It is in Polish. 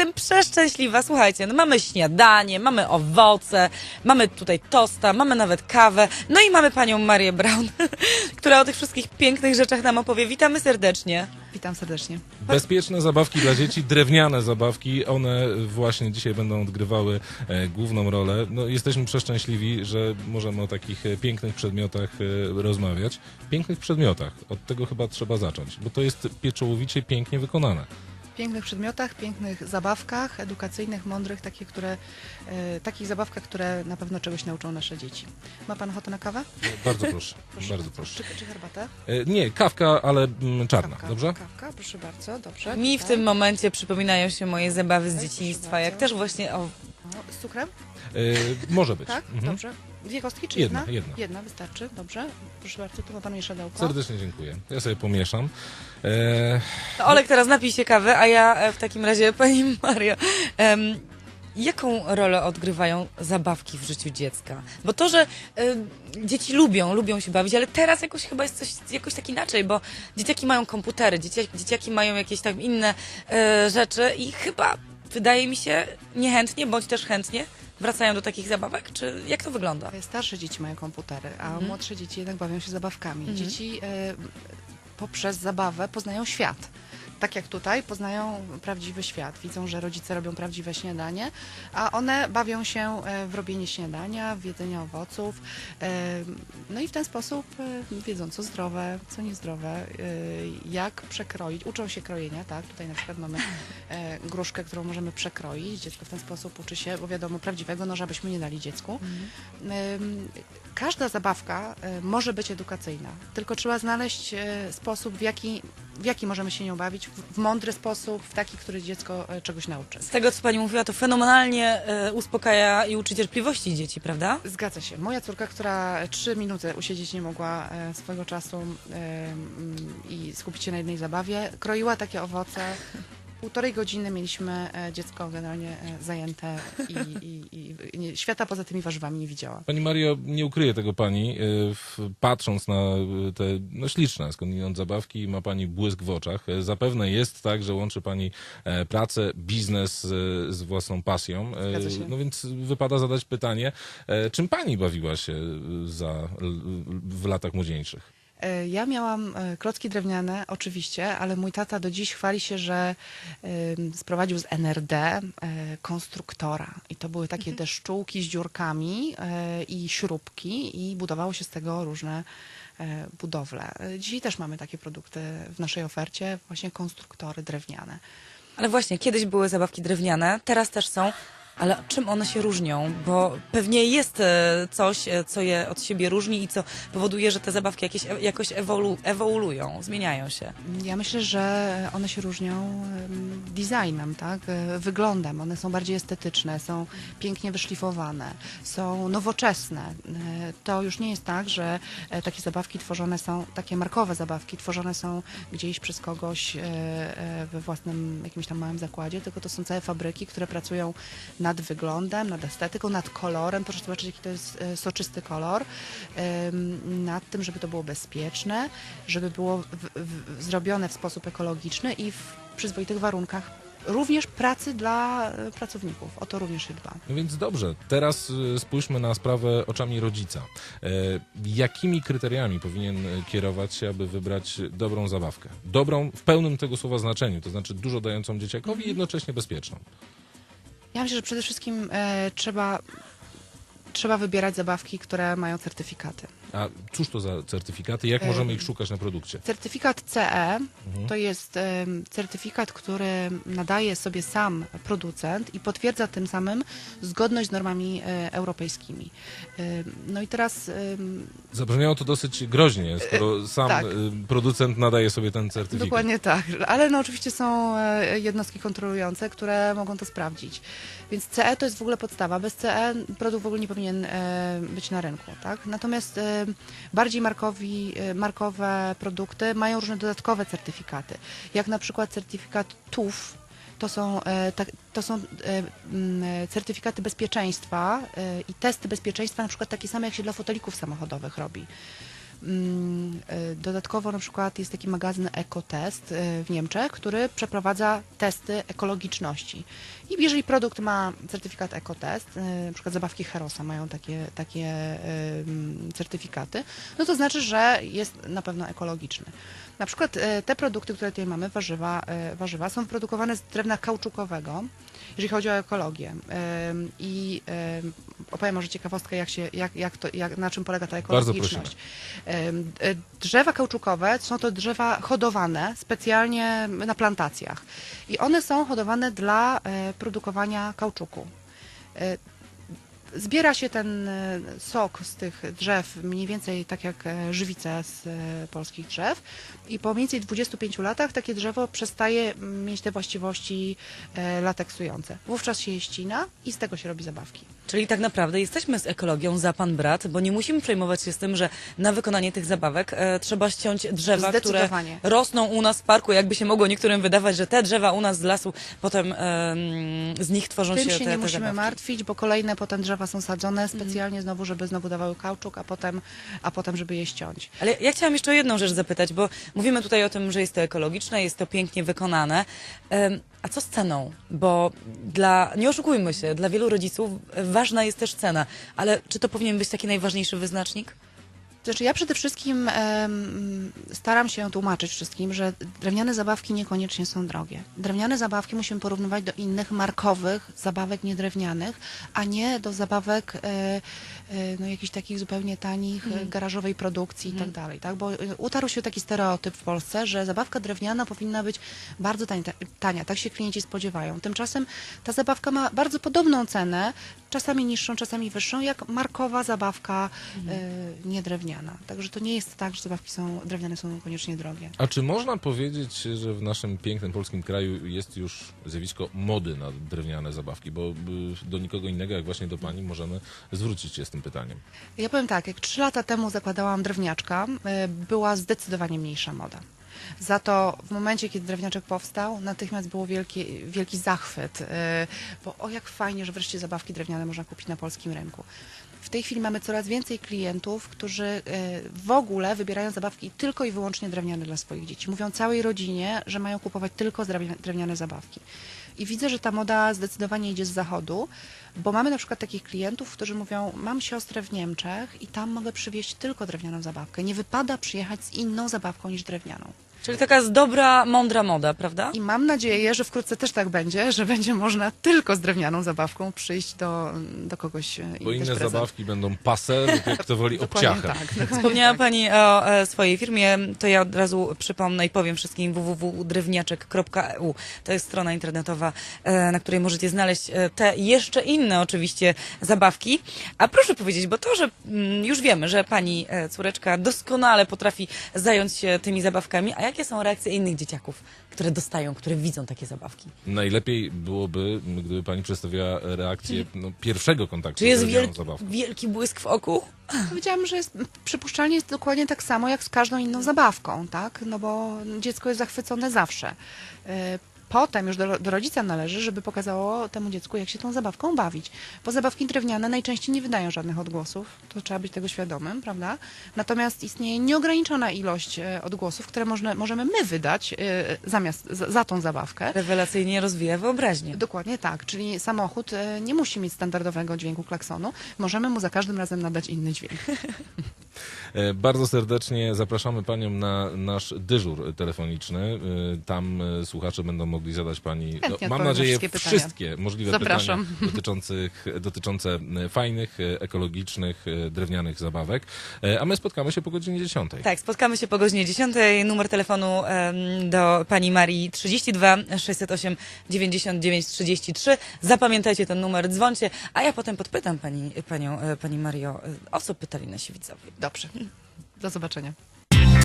jestem przeszczęśliwa. Słuchajcie, no mamy śniadanie, mamy owoce, mamy tutaj tosta, mamy nawet kawę, no i mamy panią Marię Brown, która o tych wszystkich pięknych rzeczach nam opowie. Witamy serdecznie. Witam serdecznie. Bezpieczne zabawki dla dzieci, drewniane zabawki, one właśnie dzisiaj będą odgrywały e, główną rolę. No, jesteśmy przeszczęśliwi, że możemy o takich e, pięknych przedmiotach e, rozmawiać. Pięknych przedmiotach, od tego chyba trzeba zacząć, bo to jest pieczołowicie pięknie wykonane. W pięknych przedmiotach, pięknych zabawkach edukacyjnych, mądrych, takie, które, e, takich zabawkach, które na pewno czegoś nauczą nasze dzieci. Ma pan ochotę na kawę? Bardzo proszę, bardzo proszę. Czy, czy herbatę? E, nie, kawka, ale mm, czarna, Kawka, dobrze? Kawka, proszę bardzo, dobrze. Mi w tym momencie przypominają się moje zabawy z dzieciństwa, jak bardzo. też właśnie o... O, z cukrem? E, może być. Tak, Mhm. dobrze. Dwie kostki czy Jedna, jedna? jedna. Jedna wystarczy, dobrze. Proszę bardzo, tu ma pan mieszadełko. Serdecznie dziękuję. Ja sobie pomieszam. E, To Olek teraz napij się kawy, a ja e, w takim razie, pani Mario, em, jaką rolę odgrywają zabawki w życiu dziecka? Bo to, że dzieci lubią, lubią się bawić, ale teraz jakoś chyba jest coś jakoś tak inaczej, bo dzieciaki mają komputery, dzieciaki, dzieciaki mają jakieś tam inne e, rzeczy i chyba, wydaje mi się, niechętnie, bądź też chętnie wracają do takich zabawek, czy jak to wygląda? Starsze dzieci mają komputery, a Mhm. młodsze dzieci jednak bawią się zabawkami. Mhm. Dzieci e, poprzez zabawę poznają świat. Tak jak tutaj, poznają prawdziwy świat. Widzą, że rodzice robią prawdziwe śniadanie, a one bawią się e, w robienie śniadania, w jedzenie owoców. e, No i w ten sposób e, wiedzą, co zdrowe, co niezdrowe, jak przekroić. Uczą się krojenia, tak? Tutaj na przykład mamy gruszkę, którą możemy przekroić. Dziecko w ten sposób uczy się, bo wiadomo, prawdziwego noża byśmy nie dali dziecku. Ym, Każda zabawka może być edukacyjna, tylko trzeba znaleźć sposób, w jaki, w jaki możemy się nią bawić, w, w mądry sposób, w taki, który dziecko y, czegoś nauczy. Z tego, co pani mówiła, to fenomenalnie e, uspokaja i uczy cierpliwości dzieci, prawda? Zgadza się. Moja córka, która trzy minuty usiedzieć nie mogła e, swojego czasu e, mm, i skupić się na jednej zabawie, kroiła takie owoce. Półtorej godziny mieliśmy e, dziecko generalnie e, zajęte i, i, i, nie, świata poza tymi warzywami nie widziała. Pani Mario, nie ukryje tego pani, w, patrząc na te no, śliczne skądinąd zabawki, ma pani błysk w oczach. Zapewne jest tak, że łączy pani e, pracę, biznes z własną pasją. E. No więc wypada zadać pytanie, e, czym pani bawiła się za, w latach młodzieńszych? E, Ja miałam e, klocki drewniane, oczywiście, ale mój tata do dziś chwali się, że sprowadził z NRD e, konstruktora. I to były takie deszczułki z dziurkami i śrubki i budowało się z tego różne budowle. Dzisiaj też mamy takie produkty w naszej ofercie, właśnie konstruktory drewniane. Ale właśnie, kiedyś były zabawki drewniane, teraz też są. Ale czym one się różnią? Bo pewnie jest e, coś, e, co je od siebie różni i co powoduje, że te zabawki jakieś, e, jakoś ewolu, ewoluują, zmieniają się. Ja myślę, że one się różnią em, designem, tak? wyglądem. One są bardziej estetyczne, są pięknie wyszlifowane, są nowoczesne. To już nie jest tak, że takie zabawki tworzone są, takie markowe zabawki tworzone są gdzieś przez kogoś we własnym jakimś tam małym zakładzie, tylko to są całe fabryki, które pracują nad wyglądem, nad estetyką, nad kolorem. Proszę zobaczyć, jaki to jest e, soczysty kolor. Nad tym, żeby to było bezpieczne, żeby było w, w, zrobione w sposób ekologiczny i w przyzwoitych warunkach również pracy dla e, pracowników. O to również się dba. No więc dobrze, teraz y, spójrzmy na sprawę oczami rodzica. E, jakimi kryteriami powinien kierować się, aby wybrać dobrą zabawkę? Dobrą w pełnym tego słowa znaczeniu, to znaczy dużo dającą dzieciakowi, jednocześnie bezpieczną. Ja myślę, że przede wszystkim e, trzeba, trzeba wybierać zabawki, które mają certyfikaty. A cóż to za certyfikaty? Jak Em. możemy ich szukać na produkcie? Certyfikat CE to jest certyfikat, który nadaje sobie sam producent i potwierdza tym samym zgodność z normami e, europejskimi. No i teraz Zabrzmiało to dosyć groźnie, skoro sam tak. producent nadaje sobie ten certyfikat. Dokładnie tak, ale no oczywiście są e, jednostki kontrolujące, które mogą to sprawdzić. Więc CE to jest w ogóle podstawa. Bez CE produkt w ogóle nie powinien e, być na rynku. Tak? Natomiast e, bardziej markowi, e, markowe produkty mają różne dodatkowe certyfikaty, jak na przykład certyfikat TUF. To są, e, tak, to są e, certyfikaty bezpieczeństwa e, i testy bezpieczeństwa, na przykład takie same, jak się dla fotelików samochodowych robi. Mm, y, Dodatkowo na przykład jest taki magazyn Ekotest y, w Niemczech, który przeprowadza testy ekologiczności. I jeżeli produkt ma certyfikat Ekotest, y, na przykład zabawki Herosa mają takie, takie certyfikaty, no to znaczy, że jest na pewno ekologiczny. Na przykład te produkty, które tutaj mamy, warzywa, warzywa są produkowane z drewna kauczukowego, jeżeli chodzi o ekologię. I opowiem może ciekawostkę, jak się, jak, jak to, jak, na czym polega ta ekologiczność. Drzewa kauczukowe są to drzewa hodowane specjalnie na plantacjach. I one są hodowane dla y, produkowania kauczuku. Zbiera się ten e, sok z tych drzew, mniej więcej tak jak e, żywica z e, polskich drzew i po mniej więcej 25 latach takie drzewo przestaje mieć te właściwości lateksujące. Wówczas się je ścina i z tego się robi zabawki. Czyli tak naprawdę jesteśmy z ekologią za pan brat, bo nie musimy przejmować się z tym, że na wykonanie tych zabawek e, trzeba ściąć drzewa, które Zdecydowanie. rosną u nas w parku. Jakby się mogło niektórym wydawać, że te drzewa u nas z lasu, potem em, z nich tworzą Tym się, się te, nie te musimy zabawki. martwić, bo kolejne potem drzewa są sadzone specjalnie znowu, żeby znowu dawały kauczuk, a potem, a potem żeby je ściąć. Ale ja chciałam jeszcze o jedną rzecz zapytać, bo mówimy tutaj o tym, że jest to ekologiczne, jest to pięknie wykonane. Em, A co z ceną? Bo dla, nie oszukujmy się, dla wielu rodziców ważna jest też cena, ale czy to powinien być taki najważniejszy wyznacznik? Znaczy ja przede wszystkim em, staram się tłumaczyć wszystkim, że drewniane zabawki niekoniecznie są drogie. Drewniane zabawki musimy porównywać do innych markowych zabawek niedrewnianych, a nie do zabawek e, e, no, jakichś takich zupełnie tanich, e, garażowej produkcji i tak dalej. Tak? Bo e, utarł się taki stereotyp w Polsce, że zabawka drewniana powinna być bardzo tania, tania. Tak się klienci spodziewają. Tymczasem ta zabawka ma bardzo podobną cenę, czasami niższą, czasami wyższą, jak markowa zabawka e, niedrewniana. Także to nie jest tak, że zabawki są drewniane są koniecznie drogie. A czy można powiedzieć, że w naszym pięknym polskim kraju jest już zjawisko mody na drewniane zabawki? Bo y, do nikogo innego, jak właśnie do pani, możemy zwrócić się z tym pytaniem. Ja powiem tak, jak trzy lata temu zakładałam drewniaczka, e, była zdecydowanie mniejsza moda. Za to w momencie, kiedy drewniaczek powstał, natychmiast był wielki, wielki zachwyt, e, bo o jak fajnie, że wreszcie zabawki drewniane można kupić na polskim rynku. W tej chwili mamy coraz więcej klientów, którzy e, w ogóle wybierają zabawki tylko i wyłącznie drewniane dla swoich dzieci. Mówią całej rodzinie, że mają kupować tylko drewnia- drewniane zabawki. I widzę, że ta moda zdecydowanie idzie z zachodu, bo mamy na przykład takich klientów, którzy mówią, mam siostrę w Niemczech i tam mogę przywieźć tylko drewnianą zabawkę. Nie wypada przyjechać z inną zabawką niż drewnianą. Czyli taka jest dobra, mądra moda, prawda? I mam nadzieję, że wkrótce też tak będzie, że będzie można tylko z drewnianą zabawką przyjść do, do kogoś e, i Bo dać inne prezent. zabawki będą pase lub jak kto woli Dokładnie obciacha. tak. dokładnie Wspomniała tak. Pani o e, swojej firmie, to ja od razu przypomnę i powiem wszystkim www.drewniaczek.eu. To jest strona internetowa, e, na której możecie znaleźć e, te i jeszcze inne oczywiście zabawki. A proszę powiedzieć, bo to, że mm, już wiemy, że Pani e, córeczka doskonale potrafi zająć się tymi zabawkami, a jakie są reakcje innych dzieciaków, które dostają, które widzą takie zabawki? Najlepiej byłoby, gdyby pani przedstawiła reakcję no, pierwszego kontaktu Czy jest z wielki, zabawką. wielki błysk w oku? Powiedziałam, że jest, przypuszczalnie jest dokładnie tak samo jak z każdą inną zabawką, tak? No bo dziecko jest zachwycone zawsze. Potem już do, do rodzica należy, żeby pokazało temu dziecku, jak się tą zabawką bawić. Bo zabawki drewniane najczęściej nie wydają żadnych odgłosów, to trzeba być tego świadomym, prawda? Natomiast istnieje nieograniczona ilość e, odgłosów, które można, możemy my wydać e, zamiast za, za tą zabawkę. Rewelacyjnie rozwija wyobraźnię. Dokładnie tak, czyli samochód e, nie musi mieć standardowego dźwięku klaksonu, możemy mu za każdym razem nadać inny dźwięk. E, Bardzo serdecznie zapraszamy Panią na nasz dyżur telefoniczny. E, Tam e, słuchacze będą mogli zadać Pani, no, mam nadzieję, wszystkie wszystkie możliwe Zapraszam. pytania dotyczących, dotyczące fajnych, ekologicznych, drewnianych zabawek. A my spotkamy się po godzinie 10. Tak, spotkamy się po godzinie 10. Numer telefonu do pani Marii 32 608 99 33. Zapamiętajcie ten numer, dzwońcie, a ja potem podpytam pani, panią, pani Mario, o co pytali nasi widzowie. Dobrze. Do zobaczenia.